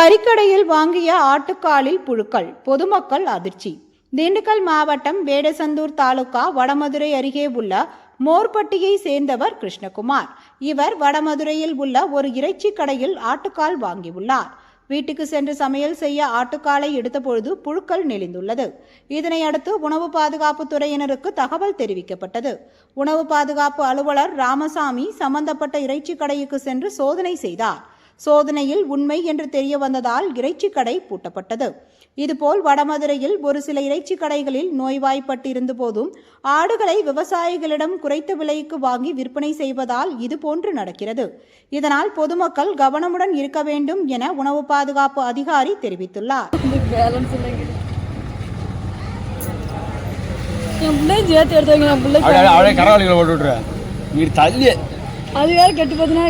கறிக்கடையில் வாங்கிய ஆட்டுக்காலில் புழுக்கள் பொதுமக்கள் அதிர்ச்சி. திண்டுக்கல் மாவட்டம் வேடசந்தூர் தாலுகா வடமதுரை அருகே உள்ள மோர்பட்டியை சேர்ந்தவர் கிருஷ்ணகுமார். இவர் வடமதுரையில் உள்ள ஒரு இறைச்சி கடையில் ஆட்டுக்கால் வாங்கியுள்ளார். வீட்டுக்கு சென்று சமையல் செய்ய ஆட்டுக்காலை எடுத்தபொழுது புழுக்கள் நெளிந்துள்ளது. இதனையடுத்து உணவு பாதுகாப்பு துறையினருக்கு தகவல் தெரிவிக்கப்பட்டது. உணவு பாதுகாப்பு அலுவலர் ராமசாமி சம்பந்தப்பட்ட இறைச்சி கடைக்கு சென்று சோதனை செய்தார். சோதனையில் உண்மை என்று தெரிய வந்ததால் இறைச்சி கடை பூட்டப்பட்டது. இதுபோல் வடமதுரையில் ஒரு சில இறைச்சி கடைகளில் நோய்வாய்ப்பட்டிருந்த போதும் ஆடுகளை விவசாயிகளிடம் குறைத்த விலைக்கு வாங்கி விற்பனை செய்வதால் இதுபோன்று நடக்கிறது. இதனால் பொதுமக்கள் கவனமுடன் இருக்க வேண்டும் என உணவு பாதுகாப்பு அதிகாரி தெரிவித்துள்ளார். என் பிள்ளையும் சேர்த்து எடுத்து வைங்க என் நீ தள்ளி. அது வேற கெட்டு போச்சுன்னா